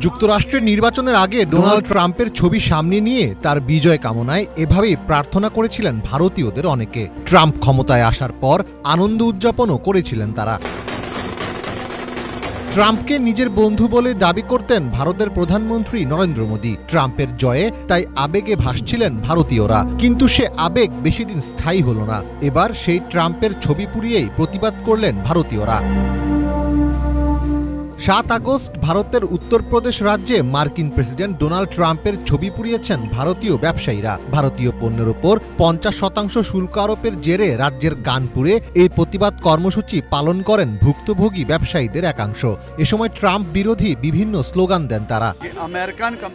যুক্তরাষ্ট্রের নির্বাচনের আগে ডোনাল্ড ট্রাম্পের ছবি সামনে নিয়ে তার বিজয় কামনায় এভাবেই প্রার্থনা করেছিলেন ভারতীয়দের অনেকে। ট্রাম্প ক্ষমতায় আসার পর আনন্দ উদযাপনও করেছিলেন তারা। ট্রাম্পকে নিজের বন্ধু বলে দাবি করতেন ভারতের প্রধানমন্ত্রী নরেন্দ্র মোদী। ট্রাম্পের জয়ে তাই আবেগে ভাসছিলেন ভারতীয়রা। কিন্তু সে আবেগ বেশি দিন স্থায়ী হল না। এবার সেই ট্রাম্পের ছবি পুড়িয়েই প্রতিবাদ করলেন ভারতীয়রা। সাত আগস্ট ভারতের উত্তরপ্রদেশ রাজ্যে মার্কিন প্রেসিডেন্ট ডোনাল্ড ট্রাম্পের ছবি পুড়িয়েছেন ভারতীয় ব্যবসায়ীরা। ভারতীয় পণ্যের ওপর পঞ্চাশ শতাংশ শুল্ক আরোপের জেরে রাজ্যের গানপুরে এই প্রতিবাদ কর্মসূচি পালন করেন ভুক্তভোগী ব্যবসায়ীদের একাংশ। এ সময় ট্রাম্প বিরোধী বিভিন্ন স্লোগান দেন তারা।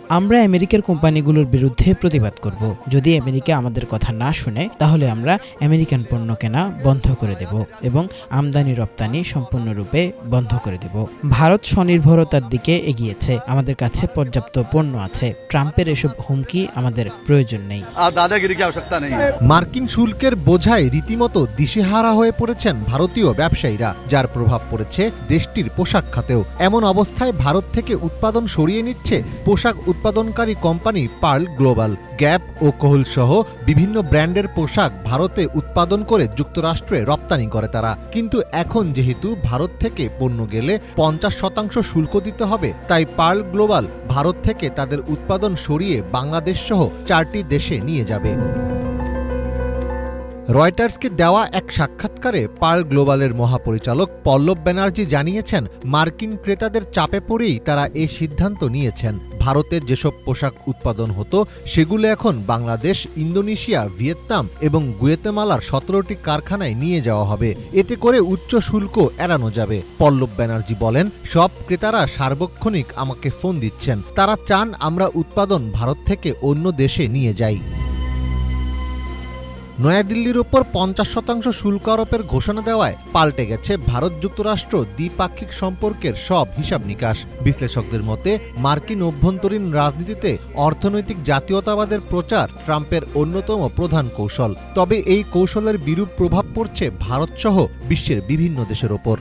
আমরা আমেরিকার কোম্পানিগুলোর বিরুদ্ধে প্রতিবাদ করব। যদি আমেরিকা আমাদের কথা না শুনে, তাহলে আমরা আমেরিকান পণ্য কেনা বন্ধ করে দেব এবং আমদানি রপ্তানি সম্পূর্ণরূপে বন্ধ করে দেব। ভারত ভারত স্বনির্ভরতার দিকে এগিয়েছে। আমাদের কাছে পর্যাপ্ত পণ্য আছে। ট্রাম্পের এসব হুমকি আমাদের প্রয়োজন নেই। মার্কিন শুল্কের বোঝায় রীতিমতো দিশেহারা হয়ে পড়েছেন ভারতীয় ব্যবসায়ীরা যার প্রভাব পড়েছে দেশটির পোশাক খাতেও। এমন অবস্থায় ভারত থেকে উৎপাদন সরিয়ে নিচ্ছে পোশাক উৎপাদনকারী কোম্পানি পার্ল গ্লোবাল। গ্যাপ ও কোহল সহ বিভিন্ন ব্র্যান্ডের পোশাক ভারতে উৎপাদন করে যুক্তরাষ্ট্রে রপ্তানি করে তারা। কিন্তু এখন যেহেতু ভারত থেকে পণ্য গেলে পঞ্চাশ শতাংশ শুল্ক দিতে হবে, তাই পার্ল গ্লোবাল ভারত থেকে তাদের উৎপাদন সরিয়ে বাংলাদেশ সহ চারটি দেশে নিয়ে যাবে। রয়টার্সকে দেওয়া এক সাক্ষাৎকারে পার্ল গ্লোবালের মহাপরিচালক পল্লব ব্যানার্জি জানিয়েছেন, মার্কিন ক্রেতাদের চাপে পড়েই তারা এই সিদ্ধান্ত নিয়েছেন। ভারতে যেসব পোশাক উৎপাদন হতো, সেগুলো এখন বাংলাদেশ, ইন্দোনেশিয়া, ভিয়েতনাম এবং গুয়েতেমালার সতেরোটি কারখানায় নিয়ে যাওয়া হবে। এতে করে উচ্চ শুল্ক এড়ানো যাবে। পল্লব ব্যানার্জি বলেন, সব ক্রেতারা সার্বক্ষণিক আমাকে ফোন দিচ্ছেন। তারা চান আমরা উৎপাদন ভারত থেকে অন্য দেশে নিয়ে যাই। নয়াদিল্লির ওপর পঞ্চাশ শতাংশ শুল্ক আরোপের ঘোষণা দেওয়ায় পাল্টে গেছে ভারত যুক্তরাষ্ট্র দ্বিপাক্ষিক সম্পর্কের সব হিসাব নিকাশ। বিশ্লেষকদের মতে, মার্কিন অভ্যন্তরীণ রাজনীতিতে অর্থনৈতিক জাতীয়তাবাদের প্রচার ট্রাম্পের অন্যতম প্রধান কৌশল। তবে এই কৌশলের বিরূপ প্রভাব পড়ছে ভারতসহ বিশ্বের বিভিন্ন দেশের ওপর।